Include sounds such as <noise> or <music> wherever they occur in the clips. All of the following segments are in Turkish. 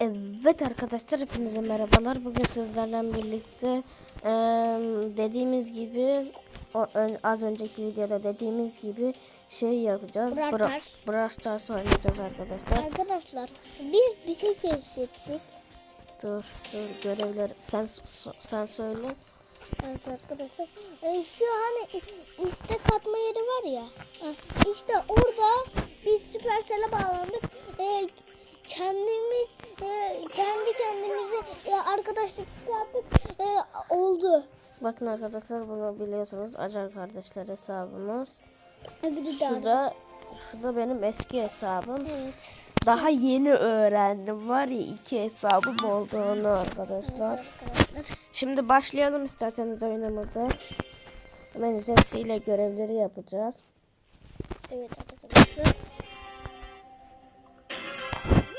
Evet arkadaşlar hepinize merhabalar. Bugün sizlerle birlikte eee, dediğimiz gibi o, ön- az önceki videoda dediğimiz gibi şey yapacağız. Brawl Bra- Stars. Brawl Stars oynayacağız arkadaşlar. Arkadaşlar biz bir şey keşfettik. Dur dur görevler sen sen söyle. Evet arkadaşlar. e, şu hani işte katma yeri var ya. ha, İşte orada biz Supercell'e bağlandık. E, kendimiz e, kendi kendimize e, arkadaşlık yaptık. E, oldu. Bakın arkadaşlar bunu biliyorsunuz. Acar kardeşler hesabımız. Öbürü de Şu da şu da benim eski hesabım. Evet. Daha yeni öğrendim var ya iki hesabım olduğunu arkadaşlar. Şimdi başlayalım isterseniz oyunumuza. Hemen Jesse görevleri yapacağız. Evet arkadaşlar.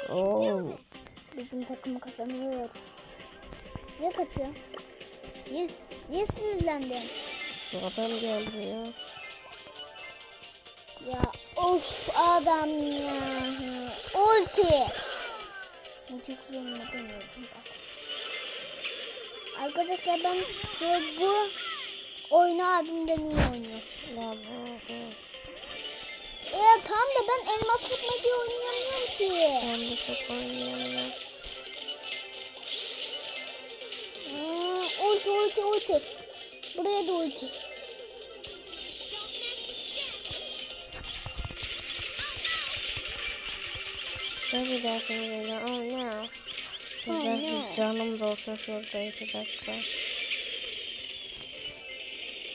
Oo. Bizim takımı kazanıyor. Niye kaçıyor? Niye, niye sinirlendin? Bu adam geldi ya. Ya of adam ya. Ulti. Ulti bak. Arkadaşlar ben bu oyunu abimden iyi oynuyorum. Ya bu- bu- Ya tam da ben elmas tutmacı oynayamıyorum ki. Ben de çok oynayamam. Aa, ulti ulti ulti. Buraya da ulti. Ben bir daha seni böyle oh no. Oh, Güzel no. canım da olsa şurada iki dakika.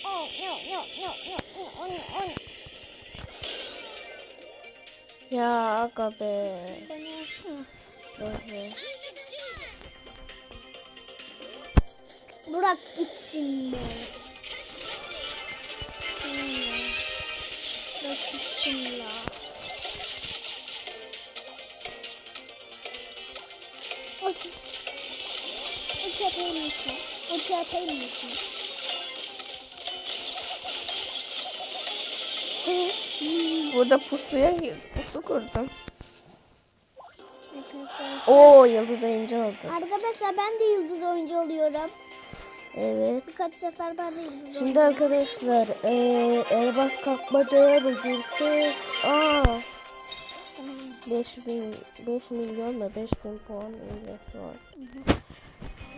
Oh no no no no no no no. Ya aga be. Burak gitsin be. Burak gitsin ya. Okey. Okey atayım mısın? Okey atayım mısın? Burada pusuya pusu kurdum. Oo yıldız oyuncu oldu. Arkadaşlar ben de yıldız oyuncu oluyorum. Evet. Birkaç sefer ben de yıldız Şimdi arkadaşlar eee elbas kalkmacaya mı girsek? Aa. 5000 5 milyon mu 5000 puan öyle şu an.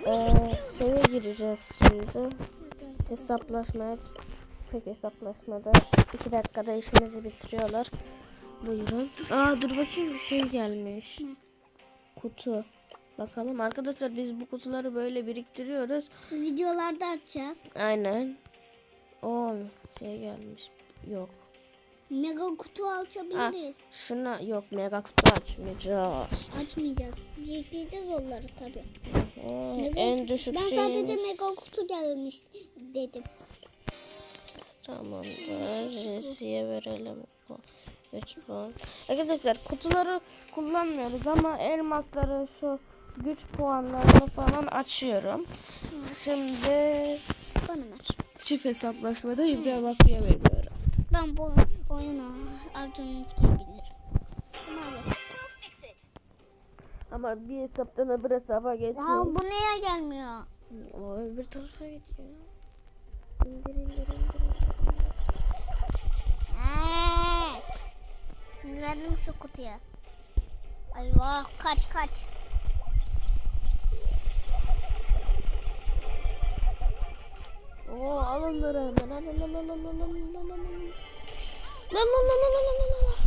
Eee şeye gireceğiz şimdi. Hesaplaşmaya tek hesaplaşmada 2 dakikada işimizi bitiriyorlar. Buyurun. Aa dur bakayım bir şey gelmiş. Kutu. Bakalım arkadaşlar biz bu kutuları böyle biriktiriyoruz. Videolarda açacağız. Aynen. O şey gelmiş. Yok. Mega kutu Ha, açabiliriz. şuna yok mega kutu açmayacağız. Açmayacağız. Yükleyeceğiz onları tabii. Mega en düşük Ben şeyimiz. sadece mega kutu gelmiş dedim. Tamamdır. Resiye verelim. 3 puan. Arkadaşlar kutuları kullanmıyoruz ama elmasları şu güç puanlarını falan açıyorum. Şimdi Bana ver. çift hesaplaşmada İbrahim Hakkı'ya veriyorum. Ben bu oyunu Arjun'un bilirim. Bana ver. Ama bir hesaptan öbür hesaba Ya geçmeyin. bu neye gelmiyor? O öbür tarafa gidiyor. İndir indir indir. Eee. Sinirlendim şu kutuya. Eyvah kaç kaç. Oo al onları al al al al al al al. Lan lan lan lan lan lan lan lan.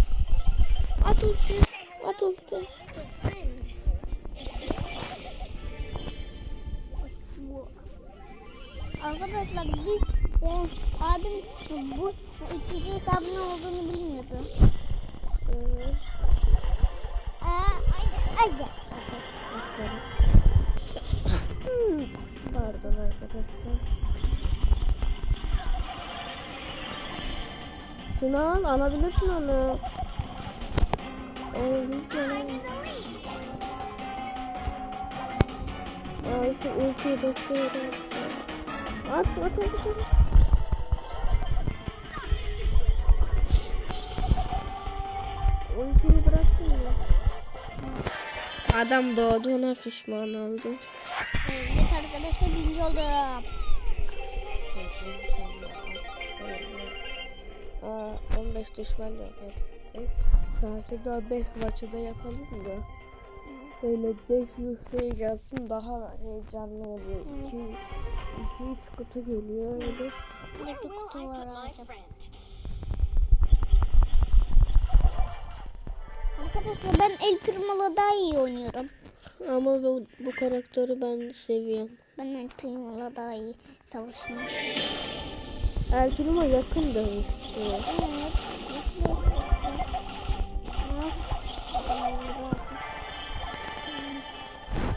At ulti. At ulti. Bu. Arkadaşlar biz e, abim bu ikinci hesabının olduğunu bilmiyordu. Pardon arkadaşlar. Şunu al, alabilirsin onu. Ay şu ultiyi basıyorum. At, at, at, at. Ultiyi bıraktın mı? Adam doğduğuna pişman oldu. Evet arkadaşlar birinci oldum. Aa, 15 düşman yok ettik. Sadece 5 maçı da yapalım da. Böyle 500 şey gelsin daha heyecanlı oluyor. 2 2 3 kutu geliyor öyle. Bir kutu var alacağım. Arkadaşlar ben El Primo'la daha iyi oynuyorum. Ama bu, bu karakteri ben seviyorum. Ben El Primo'la daha iyi savaşıyorum. Ertuğrul'a yakın dönüştü. Evet.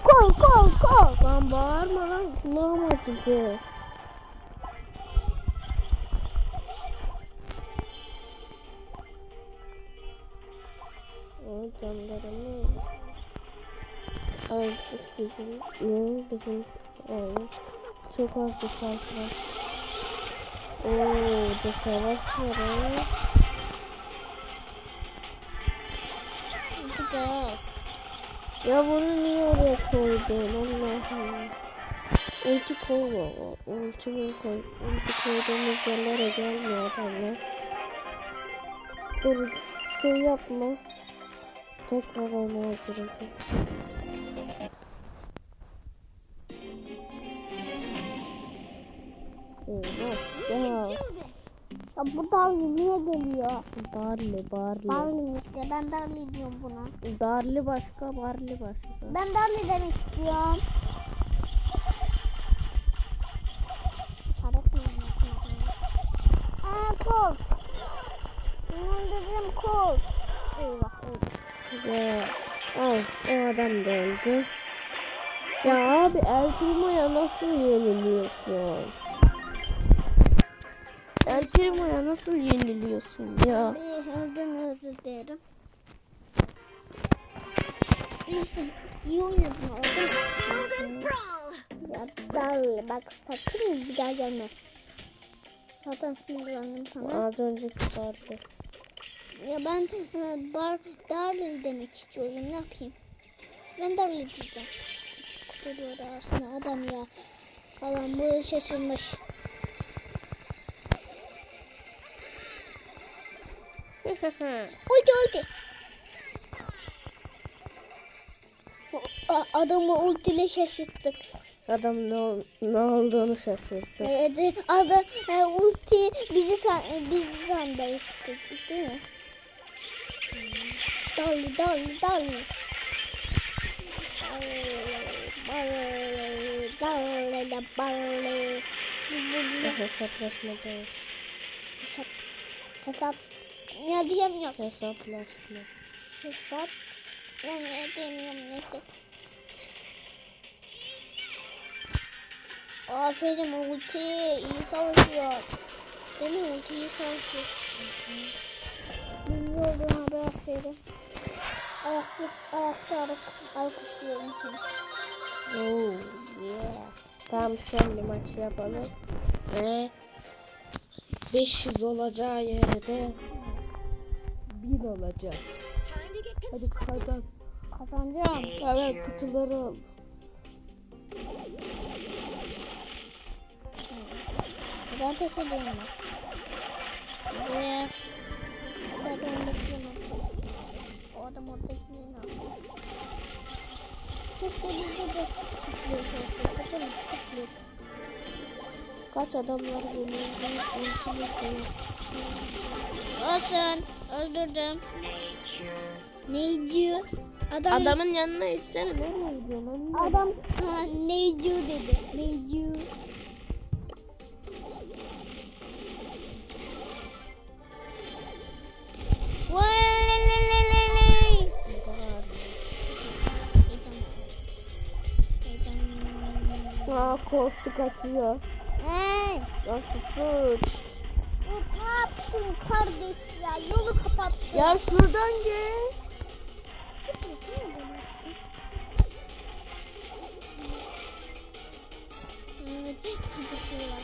Kol kol kol. Lan bağırma lan kulağım acıdı. Bizim ne bizim yani çok az bir fark var. Oo, da savaş var ha. Ya bunu niye oraya koydun Allah'ım. Ulti koyma. Ulti koy. Ulti koyduğumuz yerlere gelmiyor adamlar. Dur şey yapma. Tekrar oynaya. Eyvah. Ya. Ya bu Darly niye geliyor? Barley, Barley. Darly işte ben Darly diyorum buna. Darli başka, Barley başka. Ben Darly demek istiyorum. Aa kol. Benim dediğim kol. Eyvah eyvah. Ay, o adam da öldü. Ya abi El Primo'ya nasıl yeniliyorsun? El Primo'ya nasıl yeniliyorsun ya? Öldüm özür dilerim. Neyse iyi oynadın? Ya Darly bak sakın bir daha gelme. Zaten sinirlendim sana. Az önceki vardı. Ya ben e, bar, Darly demek istiyorum. Ne yapayım? Ben Darly diyeceğim. Kutuyor aslında adam ya. Adam böyle şaşırmış. <laughs> Ulti. A- Adamı ultiyle şaşırttık. Adam ne, ne olduğunu şaşırdı. Evet, adı e, ulti bizi san, e, bizi sandı değil mi? Darly, Darly, Darly. Darly, Darly, Darly. Hesaplaşmaca. Hesap, hesap. Ne diyemiyorum. Hesaplaşma. Hesap. Ne diyemiyorum neyse. Aferin ulti iyi savaşıyor. Değil mi ulti iyi savaşıyor. Olduğuna da aferin. Ayakta, ayakta arak, alkışlıyorum seni. Oh yeah. Tamam son bir maç yapalım. Ve 500 olacağı yerde 1000 olacak. Hadi kazan. Kazanacağım. Evet kutuları al. Ben tek ediyorum. Ve zaten bakayım. O adam oradakini ne? Keşke bizde de tıklıyor olsaydı değil mi? Tıklıyor. Kaç adamlar geliyor? Ultimiz de yok. Olsun. Öldürdüm. Ne diyor? Adam, Adamın yanına gitsene. Nereye gidiyorsun lan? adam ha, ne diyor dedi. Ne diyor? Aa korktu kaçıyor. Hey, Çıkın kardeş ya yolu kapattı. Ya şuradan gel. Evet, şurada şey var.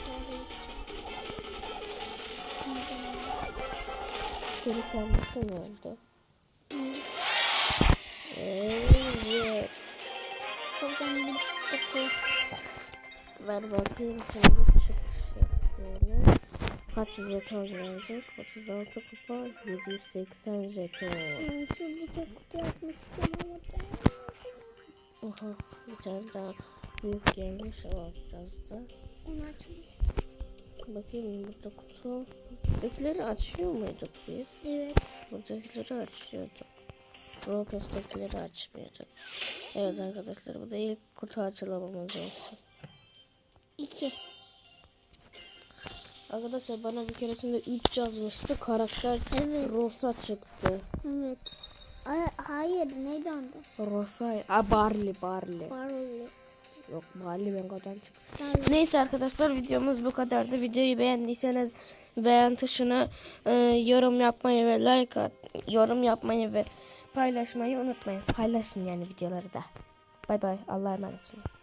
Geri kalması ne oldu? Evet. Buradan bir dokuz. Ver bakayım. Şöyle Kaç jeton verecek? 36 kupa 780 jeton. Ben şuradaki kutuyu açmak istiyorum ama Oha bir tane daha büyük gelmiş ama biraz da. onu açamayız. Bakayım burada kutu. Buradakileri açıyor muyduk biz? Evet. Buradakileri açıyorduk. Roblox'takileri açmıyorduk. Evet arkadaşlar bu da ilk kutu açılımımız olsun. İki. Arkadaşlar bana bir keresinde 3 yazmıştı. Karakter Evet. Rosa çıktı. Evet. Ay, hayır neydi onda? Rosa. Aa Barley Barley. Barley. Yok Barley Bengo'dan çıktı. Barley. Neyse arkadaşlar videomuz bu kadardı. Videoyu beğendiyseniz beğen tuşuna e, yorum yapmayı ve like at, yorum yapmayı ve paylaşmayı unutmayın. Paylaşın yani videoları da. Bay bay. Allah'a emanet olun.